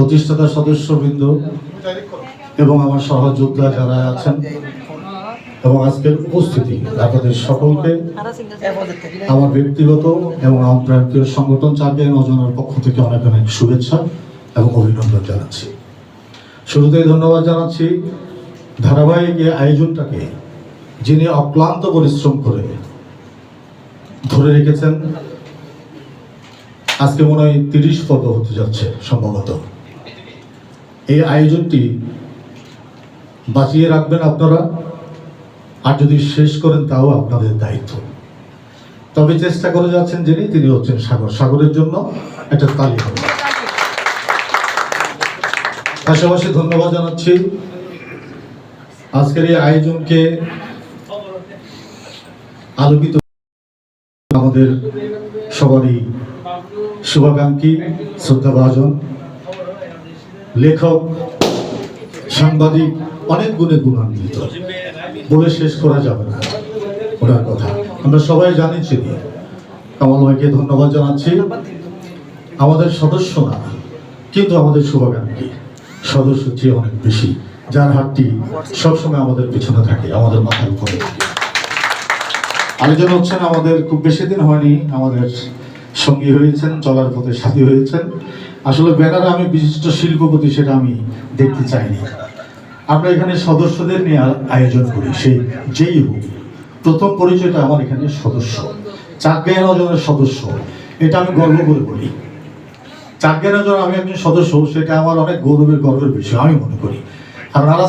প্রতিষ্ঠাতা সদস্যবৃন্দ এবং আমার সহযোদ্ধা যারা আছেন এবং আজকের উপস্থিতি, আপনাদের সকলকে আমার ব্যক্তিগত এবং আমার সংগঠন চাকরি নজনের পক্ষ থেকে অনেক অনেক শুভেচ্ছা এবং অভিনন্দন জানাচ্ছি। শুরুতেই ধন্যবাদ জানাচ্ছি ধারাবাহিক এই আয়োজনটাকে যিনি অক্লান্ত পরিশ্রম করে ধরে রেখেছেন, আজকে মনে হয় তিরিশ পদ হতে যাচ্ছে সম্ভবত। এই আয়োজনটি বাঁচিয়ে রাখবেন আপনারা। আর যদি শেষ করেন, তাও আপনাদের দায়িত্ব। তবে চেষ্টা করে যাচ্ছেন যিনি, তিনি হচ্ছেন সাগর। সাগরের জন্য একটা তালি হবে। পাশাপাশি ধন্যবাদ জানাচ্ছি। আজকের এই আয়োজনকে আলোকিত আমাদের সবারই শুভাকাঙ্ক্ষী, শ্রদ্ধাভাজন। লেখক, সাংবাদিক, অনেক গুণে গুণান্বিত। বলে শেষ করা যাবে না ওনার কথা। আমরা সবাই জানি চিনি কামাল ভাইকে ধন্যবাদ জানাচ্ছি। আমাদের সদস্য না, কিন্তু আমাদের শুভাকাঙ্ক্ষী। সদস্য চেয়ে অনেক বেশি, যার হাতটি সবসময় আমাদের পিছনে থাকে, আমাদের মাথার উপরে। আরেকজন হচ্ছেন আমাদের খুব বেশি দিন হয়নি। আমাদের সঙ্গী হয়েছেন, চলার পথে সাথী হয়েছেন। আসলে ব্যানারে আমি বিশিষ্ট শিল্পপতি সেটা আমি দেখতে চাইনি। আমরা এখানে সদস্যদের নিয়ে আয়োজন করি, সেই যেই হোক। প্রথম পরিচয়টা আমার এখানে সদস্য। চাকরিয়া অজনের সদস্য। এটা আমি গর্ব করে বলি। চাকরিয়া অজন আমি একজন সদস্য, সেটা আমার অনেক গৌরবের, গর্বের বিষয়, আমি মনে করি। আর নারা